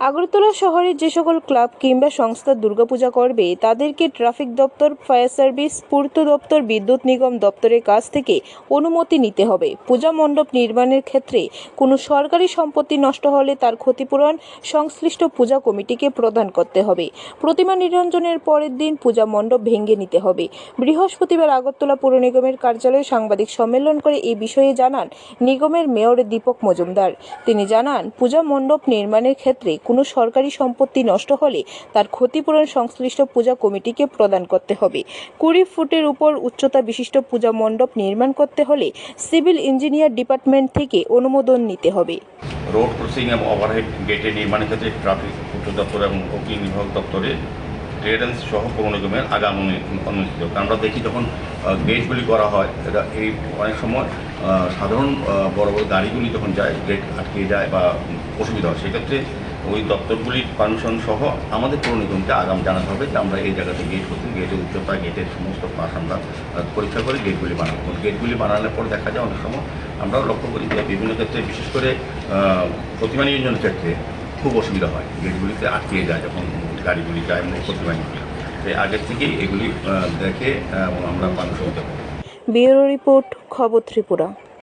আগরতলা শহরের যে সকল ক্লাব কিংবা সংস্থা দুর্গাপূজা করবে, তাদেরকে ট্রাফিক দপ্তর, ফায়ার সার্ভিস, পূর্ত দপ্তর, বিদ্যুৎ নিগম দপ্তরের কাছ থেকে অনুমতি নিতে হবে। পূজা মণ্ডপ নির্মাণের ক্ষেত্রে কোনো সরকারি সম্পত্তি নষ্ট হলে তার ক্ষতিপূরণ সংশ্লিষ্ট পূজা কমিটিকে প্রদান করতে হবে। প্রতিমা নিরঞ্জনের পরের দিন পূজা মণ্ডপ ভেঙে নিতে হবে। বৃহস্পতিবার আগরতলা পৌর নিগমের কার্যালয়ে সাংবাদিক সম্মেলন করে এই বিষয়ে জানান নিগমের মেয়র দীপক মজুমদার। তিনি জানান, পূজা মণ্ডপ নির্মাণের ক্ষেত্রে কোনো সরকারি সম্পত্তি নষ্ট হলে তার ক্ষতিপূরণ সংশ্লিষ্ট পূজা কমিটিকে প্রদান করতে হবে। কুড়ি ফুটের উপর উচ্চতা বিশিষ্ট পূজা মণ্ডপ নির্মাণ করতে হলে সিভিল ইঞ্জিনিয়ার ডিপার্টমেন্ট থেকে অনুমোদন নিতে হবে। রোড ক্রসিং এবং ওভারহেড গেটের নির্মাণের ক্ষেত্রে ট্রাফিক পূর্ত দপ্তর এবং উকিল বিভাগ দপ্তরে ক্লিয়ারেন্স সহ পৌর নিগমের আগাম অনু- অনুমোদিত কারণ আমরা দেখি যখন গেটগুলি করা হয়, এটা এই অনেক সময় সাধারণ বড় বড় গাড়িগুলি যখন যায়, গেট আটকে যায় বা অসুবিধা হয়, সেক্ষেত্রে ওই দপ্তরগুলির পারমিশন সহ আমাদের পৌর নিগমকে আগাম জানাতে হবে যে আমরা এই জায়গাতে গেট করছি গেটের উচ্চতা গেটের সমস্ত পাশ আমরা পরীক্ষা করে গেটগুলি বানাবো। গেটগুলি বানানোর পর দেখা যায় অনেক সময় আমরা লক্ষ্য করি যে বিভিন্ন ক্ষেত্রে, বিশেষ করে প্রতিমা নিরঞ্জনের ক্ষেত্রে খুব অসুবিধা হয়। গেটগুলিতে আটকে যায় যখন গাড়িগুলি যায় প্রতিমা তাই আগের থেকেই এগুলি দেখে আমরা পারমিশন দেবো ব্যুরো রিপোর্ট খবর ত্রিপুরা।